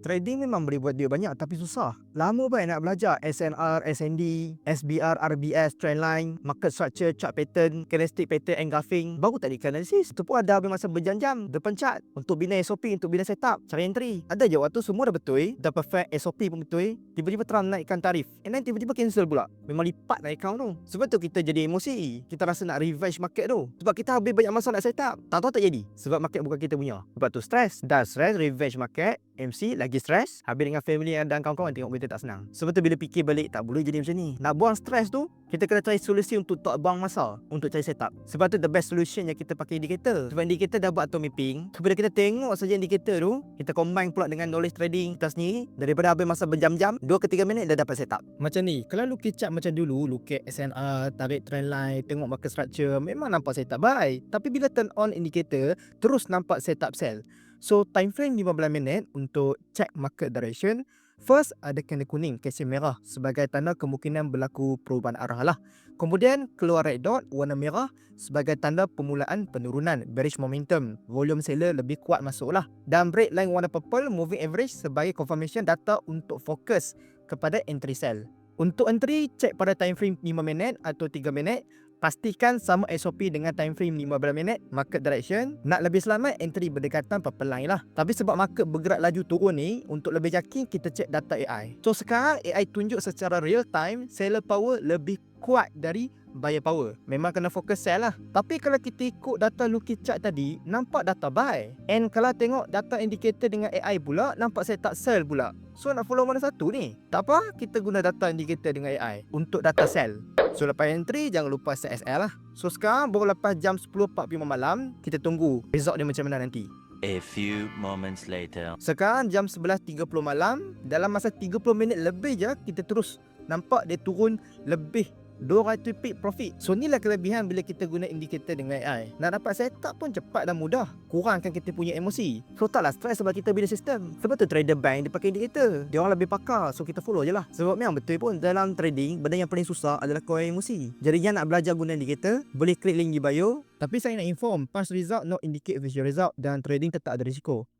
Trading memang boleh buat duit banyak tapi susah. Lama baik nak belajar SNR, SND, SBR, RBS, trendline, market structure, chart pattern, candlestick pattern, engulfing. Baru tadi analysis. Itu pun ada habis masa berjam-jam depan chart untuk bina SOP, untuk bina setup, cari entry. Ada je waktu semua dah betul, dah perfect, SOP pun betul. Tiba-tiba Trump naikkan tarif. And then tiba-tiba cancel pula. Memang lipat naik account tu. Sebab tu kita jadi emosi. Kita rasa nak revenge market tu. Sebab kita habis banyak masa nak setup. Tak tahu tak jadi. Sebab market bukan kita punya. Sebab tu stress. Dah stress, revenge market. MC lagi stres Habis dengan family dan kawan-kawan Tengok berita tak senang. Sebab tu bila fikir balik Tak boleh jadi macam ni. Nak buang stres tu Kita kena cari solusi Untuk tak buang masa Untuk cari setup. Sebab tu the best solution Yang kita pakai indicator Sebab indicator dah buat auto mapping Kepada kita tengok saja indicator tu Kita combine pula dengan knowledge trading kita sendiri. Daripada habis masa berjam-jam 2 ke 3 minit dah dapat setup. Macam ni, kalau lukis chart macam dulu, lukis SNR, tarik trend line, tengok market structure, memang nampak setup. Buy. Tapi bila turn on indicator, terus nampak setup sell. So, time frame 15 minit untuk check market direction. First, ada candle kuning, casing merah sebagai tanda kemungkinan berlaku perubahan arah lah. Kemudian, keluar red dot warna merah sebagai tanda permulaan penurunan, bearish momentum. Volume seller lebih kuat masuk lah. Dan break line warna purple, moving average sebagai confirmation data untuk fokus kepada entry sell. Untuk entry, cek pada time frame 5 minit atau 3 minit. Pastikan sama SOP dengan time frame 15 minit market direction. Nak lebih selamat, entry berdekatan purple line lah. Tapi sebab market bergerak laju turun ni, untuk lebih yakin kita cek data AI. So sekarang AI tunjuk secara real time seller power lebih kuat dari buyer power. Memang kena fokus sell lah. Tapi kalau kita ikut data lukis chart tadi, nampak data buy. And kalau tengok data indicator dengan AI pula, nampak saya tak sell pula. So nak follow mana satu ni? Tak apa, kita guna data indicator dengan AI untuk data sell. So lepas entry, jangan lupa set SL lah. So sekarang baru lepas jam 10.45 malam, kita tunggu result dia macam mana nanti. A few moments later. Sekarang jam 11.30 malam, dalam masa 30 minit lebih je, kita terus nampak dia turun lebih 200 pip profit. So inilah kelebihan bila kita guna indikator dengan AI. Nak dapat setup pun cepat dan mudah. Kurangkan kita punya emosi. So taklah stres sebab kita bina sistem Sebab tu trader bank dia pakai indicator Dia orang lebih pakar So kita follow je lah Sebab memang betul pun Dalam trading Benda yang paling susah adalah kau emosi Jadi yang nak belajar guna indicator Boleh klik link di bio Tapi saya nak inform, past result not indicate future result dan trading tetap ada risiko.